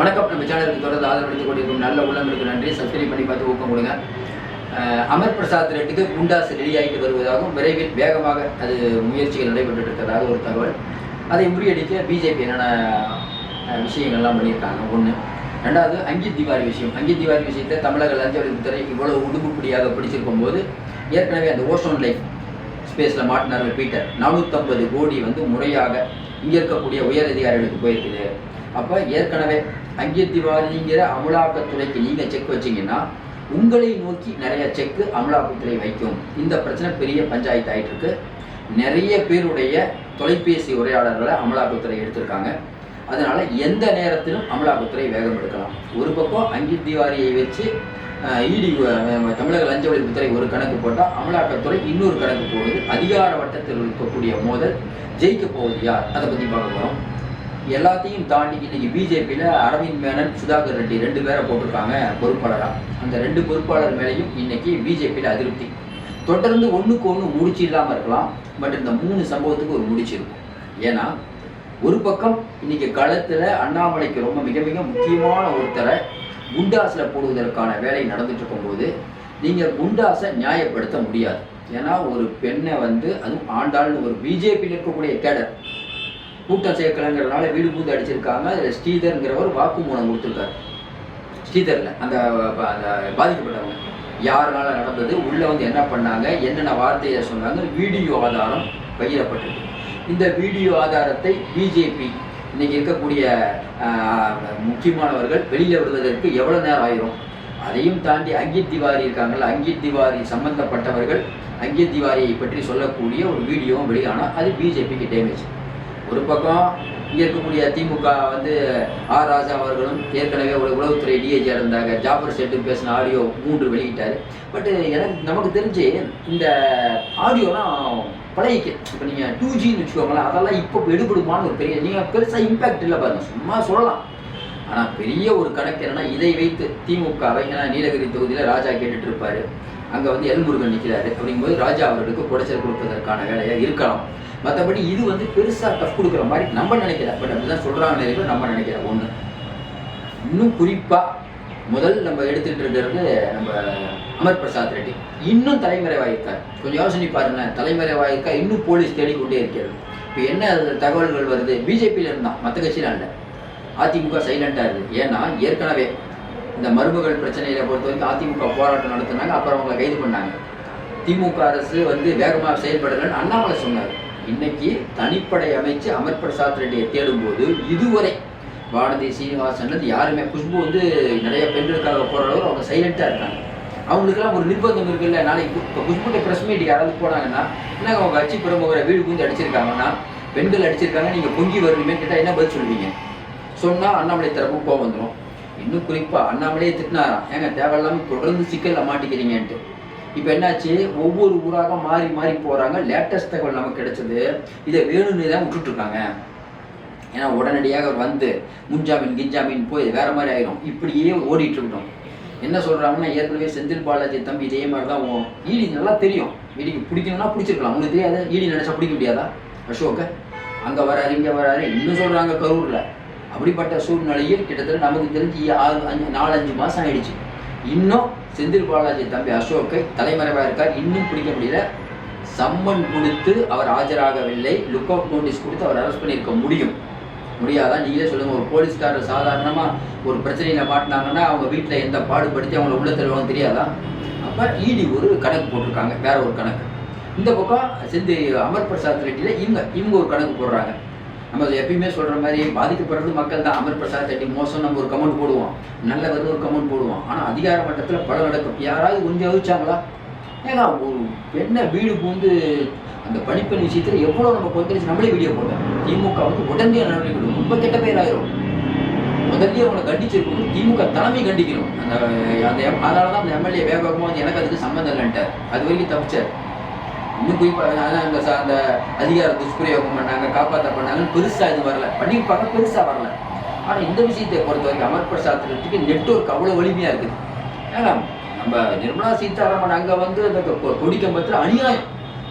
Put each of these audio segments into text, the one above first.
வணக்கம். நம்ம சேனலுக்கு தொடர்ந்து ஆதரவளித்துக் கொண்டிருக்கும் நல்ல உள்ளங்களுக்கு நன்றி. சப்ஸ்கிரைப் பண்ணி பார்த்து ஊக்கம் கொடுங்க அமர் பிரசாத் ரெட்டிக்கு குண்டாஸ் ரெடி ஆகிட்டு வருவதாகவும் விரைவில் வேகமாக அது முயற்சிகள் நடைபெற்று இருக்கிறதாக ஒரு தகவல். அதை முறியடிக்க பிஜேபி என்னென்ன விஷயங்கள்லாம் பண்ணியிருக்காங்க? ஒன்று ரெண்டாவது அங்கித் திவாரி விஷயம். அங்கித் திவாரி விஷயத்தை தமிழக லஞ்ச ஒழிப்புத்துறை இவ்வளவு உடுப்புப்படியாக பிடிச்சிருக்கும் போது ஏற்கனவே அந்த ஓசோன் லைஃப் ஸ்பேஸில் மாட்டினார்கள் பீட்டர். நானூற்றம்பது கோடி வந்து முறையாக இங்கே இருக்கக்கூடிய உயர் அதிகாரிகளுக்கு போயிருக்குது. அப்போ ஏற்கனவே அங்கே திவாரிங்கிற அமலாக்கத்துறைக்கு நீங்கள் செக் வச்சிங்கன்னா உங்களை நோக்கி நிறைய செக்கு அமலாக்கத்துறை வைக்கும். இந்த பிரச்சனை பெரிய பஞ்சாயத்து ஆகிட்டு இருக்கு நிறைய பேருடைய தொலைபேசி உரையாடல்களை அமலாக்கத்துறை எடுத்திருக்காங்க. அதனால் எந்த நேரத்திலும் அமலாக்கத்துறை வேகம் எடுக்கலாம். ஒரு பக்கம் அங்கித் திவாரியை வச்சு இடி தமிழக லஞ்ச ஒழிப்புத்துறை ஒரு கணக்கு போட்டால் அமலாக்கத்துறை இன்னொரு கணக்கு போடுது. அதிகார வட்டத்தில் இருக்கக்கூடிய மோதல் ஜெயிக்க போவது யார்? அதை பற்றி பார்க்க போகிறோம் எல்லாத்தையும் தாண்டி இன்னைக்கு பிஜேபியில் அரவிந்த் மேனன் சுதாகர் ரெட்டி ரெண்டு பேரை போட்டிருக்காங்க பொறுப்பாளராக அந்த ரெண்டு பொறுப்பாளர் மேலேயும் இன்னைக்கு பிஜேபியில் அதிருப்தி. தொடர்ந்து ஒன்றுக்கு ஒன்று முடிச்சு இல்லாமல் இருக்கலாம் பட் இந்த மூணு சம்பவத்துக்கு ஒரு முடிச்சு இருக்கும். ஏன்னா ஒரு பக்கம் இன்னைக்கு களத்தில் அண்ணாமலைக்கு ரொம்ப மிக மிக முக்கியமான ஒருத்தரை குண்டாஸில் போடுவதற்கான வேலை நடந்துட்டு இருக்கும்போது நீங்கள் குண்டாஸை நியாயப்படுத்த முடியாது. ஏன்னா ஒரு பெண்ணை வந்து அதுவும் ஆண்டாள்னு ஒரு பிஜேபியில் இருக்கக்கூடிய கேடர். கூட்டம் சேர்க்கலங்கிறதுனால வீடு பூந்து அடிச்சிருக்காங்க. அதில் ஸ்ரீதர்ங்கிறவர் வாக்குமூலம் கொடுத்துருக்காரு. ஸ்ரீதரில் அந்த அந்த பாதிக்கப்பட்டவங்க. யாருனால நடந்தது உள்ளே வந்து என்ன பண்ணாங்க என்னென்ன வார்த்தையை சொன்னாங்க வீடியோ ஆதாரம் பகிரப்பட்டிருக்கு இந்த வீடியோ ஆதாரத்தை பிஜேபி இன்னைக்கு இருக்கக்கூடிய முக்கியமானவர்கள் வெளியில் விடுவதற்கு எவ்வளோ நேரம் ஆயிரும்? அதையும் தாண்டி அங்கித் திவாரி இருக்காங்கல்ல அங்கித் திவாரி சம்பந்தப்பட்டவர்கள் அங்கித் திவாரியை பற்றி சொல்லக்கூடிய ஒரு வீடியோவும் வெளியானால் அது பிஜேபிக்கு டேமேஜ் ஒரு பக்கம் இங்கே இருக்கக்கூடிய திமுக வந்து ஆர் ராஜா அவர்களும் ஏற்கனவே ஒரு உளவுத்துறை டிஐஜியாக இருந்தாங்க. ஜாபர் ஷெட்டு பேசின ஆடியோ மூன்று வெளியிட்டார். பட் எனக்கு நமக்கு தெரிஞ்சு இந்த ஆடியோலாம் பழகிக்க. இப்போ நீங்கள் டூ ஜின்னு வச்சுக்கோங்களேன் அதெல்லாம் இப்போ எடுபடுமான்னு ஒரு பெரிய நீங்கள் பெருசாக இம்பேக்ட் இல்லை பாருங்க. சும்மா சொல்லலாம். ஆனால் பெரிய ஒரு கணக்கு என்னன்னா இதை வைத்து திமுகவை ஏன்னா நீலகிரி தொகுதியில் ராஜா கேட்டுட்டு இருப்பாரு. அங்கே வந்து எல்முருகன் நிற்கிறாரு அப்படிங்கும்போது ராஜா அவர்களுக்கு குடைச்சல் கொடுப்பதற்கான வேலையாக இருக்கலாம். மற்றபடி இது வந்து பெருசாக டஃப் கொடுக்குற மாதிரி நம்ம நினைக்கிறேன் பட் அப்படிதான் சொல்கிறாங்க நிறைய நம்ம நினைக்கிறோம் ஒன்று இன்னும் குறிப்பாக முதல் நம்ம எடுத்துகிட்டு இருக்கிறது நம்ம அமர் பிரசாத் ரெட்டி. இன்னும் தலைமறைவாயிருக்கார். கொஞ்சம் யோசனை பாருங்க தலைமறைவாயிருக்கா? இன்னும் போலீஸ் தேடிக்கொண்டே இருக்கிறது. இப்போ என்ன அது தகவல்கள் வருது? பிஜேபியில் இருந்தான் மற்ற கட்சியில் இல்லை அதிமுக சைலண்டாக இருக்குது ஏன்னா ஏற்கனவே இந்த மருமகள் பிரச்சனையில் பொறுத்த வரைக்கும் அதிமுக போராட்டம் நடத்தினாங்க. அப்புறம் அவங்களை கைது பண்ணாங்க. திமுக அரசு வந்து வேகமாக செயல்படலைன்னு அண்ணாமலை சொன்னார். இன்னைக்கு தனிப்படை அமைச்சு அமர் பிரசாத் ரெட்டியை தேடும்போது இதுவரை வானதி சீனிவாசன் யாருமே குஷ்பு வந்து நிறைய பெண்களுக்காக போராடுறவர் அவங்க சைலண்டாக இருக்காங்க. அவங்களுக்குலாம் ஒரு நிர்பந்தம் இருக்குல்ல நாளைக்கு இப்போ குஷ்புட்ட ப்ரெஸ் மீட் யாராவது போனாங்கன்னா என்ன அவங்க கட்சி பிரமுகரை வீடு குந்து அடிச்சிருக்காங்கன்னா பெண்கள் அடிச்சிருக்காங்க நீங்கள் பொங்கி வரணுமே கேட்டால் என்ன பதில் சொல்லுவீங்க சொன்னால் அண்ணாமலை தரப்பும் கோவம் வந்துடும் இன்னும் குறிப்பாக அண்ணாமலையே திட்டினாராம். ஏங்க தேவையில்லாமல் தொடர்ந்து சிக்கலில் மாட்டிக்கிறீங்கன்ட்டு. இப்போ என்னாச்சு? ஒவ்வொரு ஊராக மாறி மாறி போகிறாங்க லேட்டஸ்ட் தகவல் நமக்கு கிடைச்சது. இதை வேணும்னு தான் விட்டுட்ருக்காங்க ஏன்னா உடனடியாக அவர் வந்து முன்ஜாமீன் கிஞ்சாமீன் போய் வேற மாதிரி ஆயிரும். இப்படியே ஓடிட்டு இருக்கட்டும் என்ன சொல்கிறாங்கன்னா ஏற்கனவே செந்தில் பாலாஜி தம்பி இதே மாதிரி தான் ஈடி நல்லா தெரியும். ஈடிக்கு பிடிக்கணும்னா பிடிச்சிருக்கலாம். உங்களுக்கு தெரியாது? ஈடி நினச்சா பிடிக்க முடியாதா? அசோக அங்கே வராரு இங்கே வராரு. இன்னும் சொல்கிறாங்க கரூரில். அப்படிப்பட்ட சூழ்நிலையில் கிட்டத்தட்ட நமக்கு தெரிஞ்சு ஆறு அஞ்சு நாலஞ்சு மாதம் ஆயிடுச்சு. இன்னும் செந்தில் பாலாஜி தம்பி அசோக்கை தலைமறைவாக இருக்கார். இன்னும் பிடிக்க முடியல. சம்மன் கொடுத்து அவர் ஆஜராகவில்லை. லுக் அவுட் நோட்டீஸ் கொடுத்து அவர் அரெஸ்ட் பண்ணியிருக்க முடியும். முடியாதா? நீங்களே சொல்லுங்கள் ஒரு போலீஸ்காரர் சாதாரணமாக ஒரு பிரச்சனையில் மாட்டினாங்கன்னா அவங்க வீட்டில் எந்த பாடுபடுத்தி அவங்கள உள்ள தருவாங்க தெரியாதா? அப்போ இடி ஒரு கணக்கு போட்டிருக்காங்க. வேற ஒரு கணக்கு. இந்த பக்கம் செந்து அமர் பிரசாத் ரெட்டியில் இவங்க இவங்க ஒரு கணக்கு போடுறாங்க. நம்ம எப்பயுமே சொல்ற மாதிரி பாதிக்கப்படுறது மக்கள் தான். அமர் பிரசாத் ரெட்டி மோசம் நம்ம ஒரு கமெண்ட் போடுவோம். நல்லவர் ஒரு கமெண்ட் போடுவோம். ஆனா அதிகார மட்டத்தில் பல நடக்கும். யாராவது கொஞ்சம் யோசிச்சாங்களா ஏன்னா ஒரு பெண்ணை வீடு பூந்து அந்த பணிப்பெண் விஷயத்துல எவ்வளவு நம்ம கொந்தளிச்சு நம்மளே வீடியோ போட்டோம். திமுக வந்து உடனே நடவடிக்கை கொடுக்கும் ரொம்ப கெட்ட பேர் ஆயிரும் முதல்லயே அவங்களை கண்டிச்சிருக்கணும். திமுக தலைமை கண்டிக்கணும். அந்த அந்த எம்- அதனாலதான் அந்த எம்எல்ஏ வேகமாக வந்து எனக்கு அதுக்கு சம்மந்தம் இல்லைன்ட்டார். அது வரைக்கும் தப்பிச்சார். இன்னும் போய் அதான் அந்த அந்த அதிகார துஷ்பிரயோகம் பண்ணாங்க காப்பாற்ற பண்ணாங்கன்னு பெருசாக இது வரல. பண்ணியிருப்பாங்க பெருசாக வரல. ஆனால் இந்த விஷயத்தை பொறுத்த வரைக்கும் அமர் பிரசாத் ரெட்டிக்கு நெட்வொர்க் அவ்வளோ வலிமையாக இருக்குது. ஏன்னா நம்ம நிர்மலா சீதாராமன் அங்கே வந்து அந்த கொடிக்கம்பத்தில் அநியாயம்.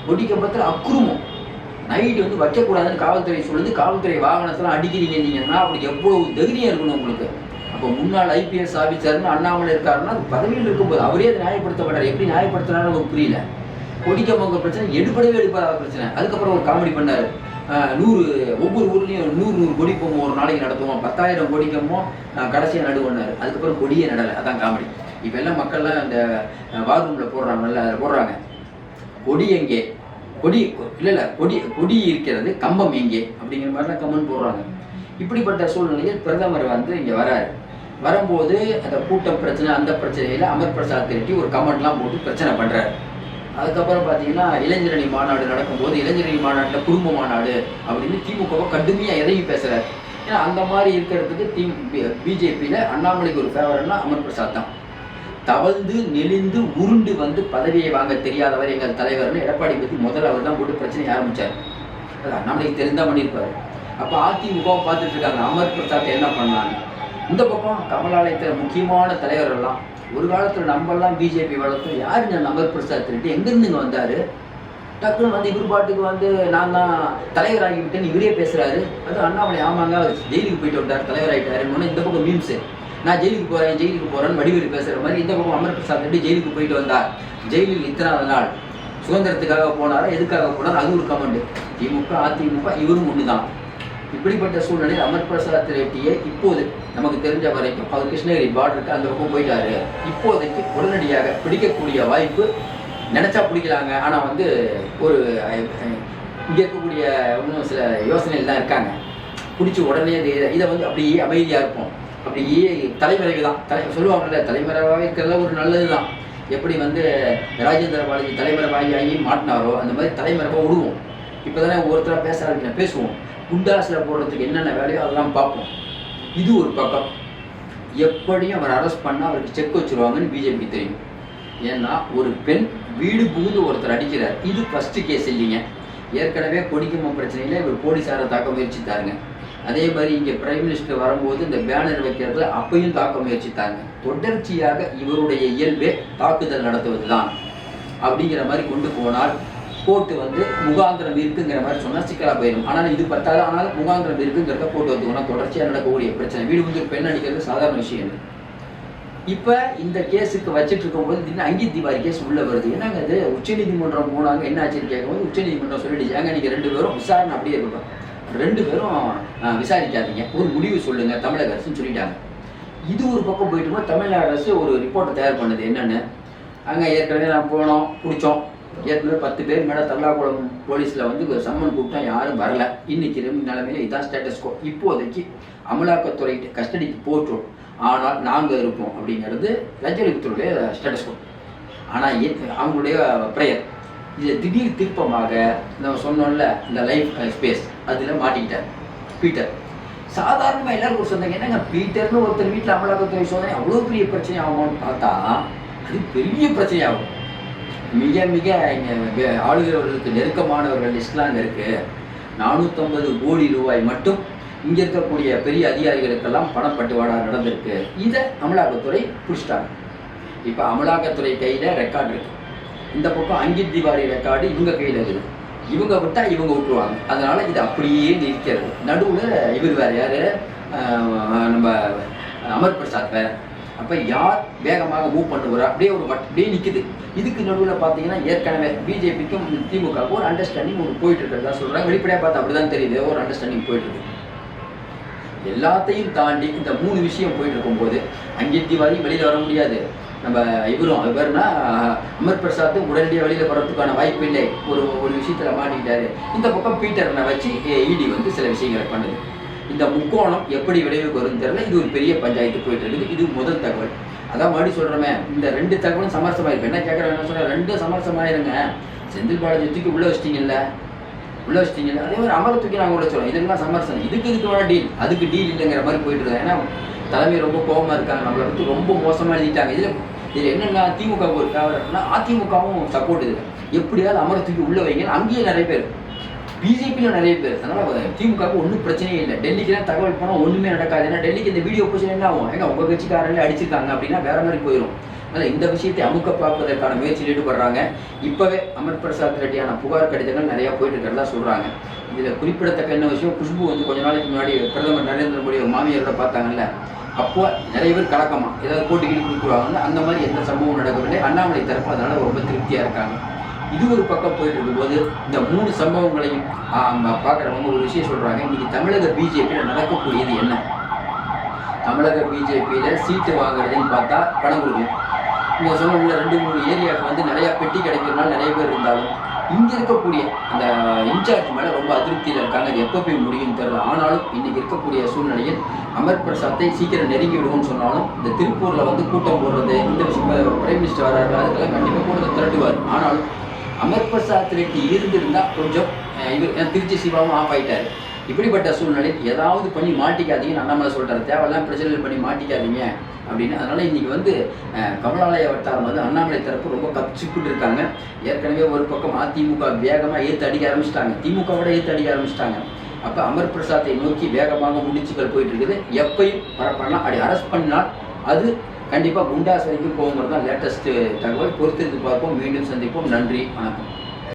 கொடிக்கம்பத்தில் அக்குருமம். நைட் வந்து வைக்கக்கூடாதுன்னு காவல்துறை சொல்லுது. காவல்துறை வாகனத்தெல்லாம் அடிக்கிறீங்க நீங்கன்னா அப்படி எவ்வளவு தைரியம் இருக்கணும் உங்களுக்கு? அப்போ முன்னாள் ஐபிஎஸ் ஆஃபீஸர்னு அண்ணாமலை இருக்காருன்னா பதவியில் இருக்கும்போது அவரே அதை நியாயப்படுத்த மாட்டார். எப்படி நியாயப்படுத்துறாரு நமக்கு புரியல. கொடிக்கம்பங்க பிரச்சனை எடுப்படவே எடுப்பாத பிரச்சனை. அதுக்கப்புறம் ஒரு காமெடி பண்ணாரு. நூறு ஒவ்வொரு ஊர்லேயும் நூறு நூறு கொடி பொம்மை ஒரு நாளைக்கு நடத்துவோம். பத்தாயிரம் கொடிக்கமோ கடைசியாக நடுவனாரு அதுக்கப்புறம் கொடியே நடலை. அதான் காமெடி இப்போ எல்லாம் மக்கள்லாம் அந்த வார்ரூமில் போடுறாங்கல்ல அதில் போடுறாங்க. கொடி எங்கே? கொடி இல்லை இல்லை கொடி கொடி இருக்கிறது கம்பம் எங்கே? அப்படிங்கிற மாதிரிலாம் கம்மன் போடுறாங்க. இப்படிப்பட்ட சூழ்நிலையில் பிரதமர் வந்து இங்கே வராரு. வரும்போது அந்த கூட்டம் பிரச்சனை அந்த பிரச்சனையில் அமர் பிரசாத் திருட்டி ஒரு கமெண்ட்லாம் போட்டு பிரச்சனை பண்ணுறாரு அதுக்கப்புறம் பார்த்தீங்கன்னா இளைஞரணி மாநாடு நடக்கும்போது இளைஞரணி மாநாட்டில் குடும்ப மாநாடு அப்படின்னு திமுகவை கடுமையாக எதையும் பேசுகிறார் ஏன்னா அந்த மாதிரி இருக்கிறதுக்கு தி பிஜேபியில் அண்ணாமலைக்கு ஒரு ஃபேவரட்னா அமர் பிரசாத் தான். தவழ்ந்து நெளிந்து உருண்டு வந்து பதவியை வாங்க தெரியாதவர் எங்கள் தலைவர்னு எடப்பாடி பற்றி முதல்ல அவர் தான் போட்டு பிரச்சனையை ஆரம்பித்தார் அது அண்ணாமலைக்கு தெரிந்தா பண்ணியிருப்பாரு அப்போ அதிமுகவை பார்த்துட்டு இருக்காங்க. அமர் பிரசாத் என்ன பண்ணாங்க இந்த பக்கம் கமலாலயத்தில் முக்கியமான தலைவர்கள்லாம் ஒரு காலத்தில் நம்மெல்லாம் பிஜேபி வளர்த்தோம். யார் இந்த அமர் பிரசாத் திருட்டு? எங்கேருந்துங்க வந்தார்? டக்குன்னு வந்து இவர் பாட்டுக்கு வந்து நான் தான் தலைவர் ஆகிவிட்டேன்னு இவரே பேசுகிறாரு அது அண்ணாமலை ஆமாங்க அவர் ஜெயிலுக்கு போயிட்டு வந்தார் தலைவர் ஆகிட்டாருன்னு இந்த பக்கம் மீம்ஸு நான் ஜெயிலுக்கு போகிறேன் ஜெயிலுக்கு போகிறேன்னு வடிவேலு பேசுகிற மாதிரி இந்த பக்கம் அமர் பிரசாத் ரெட்டி ஜெயிலுக்கு போயிட்டு வந்தார். ஜெயிலில் இத்தனாவது நாள் சுதந்திரத்துக்காக போனாரா எதுக்காக போனார்? அது ஒரு கமெண்ட் திமுக அதிமுக இவரும் ஒன்று தான் இப்படிப்பட்ட சூழ்நிலையில் அமர் பிரசாத் ரெட்டியை இப்போது நமக்கு தெரிஞ்ச வரைக்கும் அவர் கிருஷ்ணகிரி பார்டருக்கு அந்த பக்கம் போயிட்டாரு. இப்போதைக்கு உடனடியாக பிடிக்கக்கூடிய வாய்ப்பு நினைச்சா பிடிக்கலாங்க. ஆனால் வந்து ஒரு இங்கே இருக்கக்கூடிய இன்னும் சில யோசனைகள் தான் இருக்காங்க. பிடிச்சி உடனே இதை வந்து அப்படியே அமைதியாக இருப்போம். அப்படியே தலைமறைவு தான் தலை சொல்லுவாங்கல்ல தலைமறைவாக இருக்கிறதுல ஒரு நல்லது தான் எப்படி வந்து ராஜேந்திர பாலாஜி தலைமறைவாகி ஆகி மாட்டினாரோ அந்த மாதிரி தலைமறைவாக விடுவோம். இப்போ தானே ஒருத்தராக பேச ஆரம்பிக்கிறேன் பேசுவோம். குண்டாசில் போடுறதுக்கு என்னென்ன வேலையோ அதெல்லாம் பார்ப்போம். இது ஒரு பக்கம். எப்படியும் அவர் அரெஸ்ட் பண்ணால் அவருக்கு செக் வச்சிருவாங்கன்னு பிஜேபி தெரியும். ஏன்னா ஒரு பெண் வீடு புகுந்து ஒருத்தர் அடிக்கிறார். இது ஃபஸ்ட்டு கேஸ் இல்லைங்க. ஏற்கனவே கொடிக்கம்பம் பிரச்சனையில் இவர் போலீஸாரை தாக்க முயற்சித்தாருங்க. அதே மாதிரி இங்கே பிரைம் மினிஸ்டர் வரும்போது இந்த பேனர் வைக்கிறதுல அப்பையும் தாக்க முயற்சித்தாங்க. தொடர்ச்சியாக இவருடைய இயல்பே தாக்குதல் நடத்துவது தான் அப்படிங்கிற மாதிரி கொண்டு போனால் கோட்டு வந்து முகாந்திரம் இருக்குங்கிற மாதிரி சொன்னால் சிக்கலாக போயிடும். ஆனால் இது பத்தாது. ஆனால் முகாந்திரம் இருக்குங்கிறத கோர்ட்டு வந்துக்கணும் தொடர்ச்சியாக நடக்கக்கூடிய பிரச்சனை. வீடு வந்து ஒரு பெண் அடிக்கிறது சாதாரண விஷயம் இல்லை. இப்போ இந்த கேஸுக்கு வச்சுட்டு இருக்கும்போது திடீர்னு அங்கித் திவாரி கேஸ் உள்ள வருது. என்னங்க இது? உச்சநீதிமன்றம் போனாங்க. என்ன ஆச்சுன்னு கேட்கும்போது உச்சநீதிமன்றம் சொல்லிடுச்சு. ஏங்க நீங்கள் ரெண்டு பேரும் விசாரணை அப்படியே இருக்கட்டும். ரெண்டு பேரும் விசாரிக்காதீங்க. ஒரு முடிவு சொல்லுங்க. தமிழக அரசுன்னு சொல்லிட்டாங்க. இது ஒரு பக்கம் போயிட்டு தமிழ்நாடு அரசு ஒரு ரிப்போர்ட்டை தயார் பண்ணுது. என்னென்னு? அங்கே ஏற்கனவே நான் போனோம் பிடிச்சோம் ஏற்கனவே பத்து பேர் மேலே தல்லாக்குளம் போலீஸில் வந்து ஒரு சம்மன் கூப்பிட்டா யாரும் வரல. இன்னைக்கு நிலைமையில இதான் ஸ்டேட்டஸ் கோ இப்போதைக்கு அமலாக்கத்துறை கஸ்டடிக்கு போட்டோம். ஆனால் நாங்கள் இருப்போம் அப்படிங்கிறது லஞ்ச ஸ்டேட்டஸ்கோ ஸ்டேட்டஸ் கோ ஆனால் அவங்களுடைய ப்ரேயர் இது திடீர் திருப்பமாக நம்ம சொன்னோம்ல இந்த லைஃப் ஸ்பேஸ் அதில் மாட்டிக்கிட்டார். பீட்டர். சாதாரணமாக எல்லாருக்கும் ஒரு சொன்னாங்க என்னங்க பீட்டர்னு ஒருத்தர் வீட்டில் அமலாக்கத்துறை சோதனை அவ்வளோ பெரிய பிரச்சனை ஆகும்னு பார்த்தா அது பெரிய பிரச்சனையாகும். மிக மிக இங்கே ஆளுகிறவர்களுக்கு நெருக்கமானவர்கள் லிஸ்ட்லாம் இருக்கு. நானூற்றம்பது கோடி ரூபாய் மட்டும் இங்கே இருக்கக்கூடிய பெரிய அதிகாரிகளுக்கெல்லாம் பணப்பட்டுவாடா நடந்திருக்கு. இதை அமலாக்கத்துறை பிடிச்சிட்டாங்க. இப்போ அமலாக்கத்துறை கையில் ரெக்கார்டு இருக்கு. இந்த பக்கம் அங்கித் திவாரி ரெக்கார்டு இவங்க கையில் இருக்குது. இவங்க விட்டா இவங்க விட்டுருவாங்க. அதனால இது அப்படியே நிற்கிறது. நடுவில் இவர் வேற யாரு? நம்ம அமர் பிரசாத் வேற. அப்போ யார் வேகமாக மூவ் பண்ணுவார்? அப்படியே ஒரு அப்படியே நிற்குது இதுக்கு நடுவில் பார்த்தீங்கன்னா ஏற்கனவே பிஜேபிக்கும் திமுகவுக்கும் ஒரு அண்டர்ஸ்டாண்டிங் ஒரு போயிட்டு இருக்கிறதா சொல்கிறாங்க வெளிப்படையாக பார்த்தா அப்படிதான் தெரியுது. ஒரு அண்டர்ஸ்டாண்டிங் போயிட்டு இருக்கு. எல்லாத்தையும் தாண்டி இந்த மூணு விஷயம் போயிட்டு இருக்கும்போது அங்கே திவாரி வெளியில் வர முடியாது. நம்ம இவரும் இவர்னா அமர் பிரசாத் உடனடியாக வெளியில் வர்றதுக்கான வாய்ப்பு இல்லை. ஒரு ஒரு விஷயத்தில் மாட்டிக்கிட்டாரு. இந்த பக்கம் பீட்டர்னை வச்சு இடி வந்து சில விஷயங்களை பண்ணுது. இந்த முக்கோணம் எப்படி விளைவுக்கு வரும்னு தெரியல. இது ஒரு பெரிய பஞ்சாயத்து போயிட்டு இருக்குது. இது முதல் தகவல். அதான் மறுபடியும் சொல்கிறோமே இந்த ரெண்டு தகவலும் சமரசமாயிருக்கு. என்ன கேட்குறாங்க என்ன சொல்கிறேன் ரெண்டும் சமரசமாயிருங்க. செந்தில் பாலாஜி தூக்கி உள்ள வச்சிட்டீங்கல்ல? உள்ள வச்சிட்டீங்கல்ல? அதே மாதிரி அமர தூக்கி நாங்கள் உள்ள சொல்றோம் இதெல்லாம் சமரசம். இதுக்கு இதுக்கு வேணா டீல் அதுக்கு டீல் இல்லைங்கிற மாதிரி போயிட்டு இருக்கோம் ஏன்னா தலைமை ரொம்ப கோபமாக இருக்காங்க. நம்மளை பற்றி ரொம்ப மோசமாக எழுதிட்டாங்க. இதில் இதில் என்னென்னா திமுக ஒரு ஃபேவரட்னா அதிமுகவும் சப்போர்ட் இது. எப்படியாவது அமர தூக்கி உள்ள வைங்கன்னு அங்கேயே நிறைய பேர் பிஜேபியில் நிறைய பேர் அதனால திமுகவுக்கு ஒன்றும் பிரச்சனையே இல்லை. டெல்லிக்குலாம் தகவல் போனால் ஒன்றுமே நடக்காது. ஏன்னா டெல்லிக்கு இந்த வீடியோ போச்சு என்ன ஆகும்? ஏங்க உங்கள் கட்சிக்காரங்களே அடிச்சிருக்காங்க அப்படின்னா வேற மாதிரி போயிடும் அதனால் இந்த விஷயத்தை அமுக்க பார்ப்பதற்கான முயற்சியில் ஈடுபடுறாங்க. இப்போவே அமர் பிரசாத் ரெட்டியான புகார் கடிதங்கள் நிறையா போயிட்டு இருக்கிறதா சொல்கிறாங்க இதில் குறிப்பிடத்தக்க என்ன விஷயம்? குஷ்பு வந்து கொஞ்ச நாளைக்கு முன்னாடி பிரதமர் நரேந்திர மோடி மாமியாரோட பார்த்தாங்கல்ல. அப்போ நிறைய பேர் கலக்கமாக ஏதாவது போட்டி கீழ் கொடுக்குறாங்க அந்த மாதிரி எந்த சம்பவம் நடக்கவில்லை. அண்ணாமலை தரப்பு அதனால் ரொம்ப திருப்தியாக இருக்காங்க. இது ஒரு பக்கம் போயிட்டு இருக்கும்போது இந்த மூணு சம்பவங்களையும் பார்க்குறவங்க ஒரு விஷயம் சொல்கிறாங்க இன்றைக்கி தமிழக பிஜேபியில் நடக்கக்கூடியது என்ன? தமிழக பிஜேபியில் சீட்டு வாங்குறதுன்னு பார்த்தா பணம் கொடுக்கும் நீங்கள் சொன்ன ரெண்டு மூணு ஏரியாவுக்கு வந்து நிறையா பெட்டி கிடைக்கிறதுனால நிறைய பேர் இருந்தாலும் இங்கே இருக்கக்கூடிய அந்த இன்சார்ஜ் மேலே ரொம்ப அதிருப்தியில் இருக்காங்க. அது எப்போ போய் முடியும் தெரியல. ஆனாலும் இன்றைக்கி இருக்கக்கூடிய சூழ்நிலையில் அமர் பிரசாத்தை சீக்கிரம் நெருங்கி விடுவோம்னு சொன்னாலும் இந்த திருப்பூரில் வந்து கூட்டம் போடுறது இந்த விஷயம் பிரைம் மினிஸ்டர் வராரு அதுக்கெல்லாம் கண்டிப்பாக கூட்டத்தை திரட்டுவார். ஆனாலும் அமர் பிரசாத் ரெட்டி இருந்திருந்தா கொஞ்சம் இவர் திருச்சி சிவாவும் ஆஃப் ஆயிட்டாரு. இப்படிப்பட்ட சூழ்நிலை ஏதாவது பண்ணி மாட்டிக்காதீங்கன்னு அண்ணாமலை சொல்கிறார் தேவையெல்லாம் பிரச்சனைகள் பண்ணி மாட்டிக்காதீங்க அப்படின்னு. அதனால் இன்றைக்கி வந்து கமலாலய வட்டாரம் வந்து அண்ணாமலை தரப்பு ரொம்ப கப்சிக்கிட்டு இருக்காங்க. ஏற்கனவே ஒரு பக்கம் அதிமுக வேகமாக ஏற்று அடிக்க ஆரம்பிச்சிட்டாங்க. திமுக விட ஏற்று அடிக்க ஆரம்பிச்சிட்டாங்க. அப்போ அமர் பிரசாத்தை நோக்கி வேகமாக முடிச்சுக்கள் போயிட்டு இருக்குது. எப்பையும் பரப்பலாம் அப்படி அரெஸ்ட் பண்ணினால் அது கண்டிப்பாக குண்டாஸ் வரைக்கும் போகுங்கிறது தான் லேட்டஸ்ட்டு தகவல். பொறுத்திருந்து பார்ப்போம். மீண்டும் சந்திப்போம். நன்றி. வணக்கம்.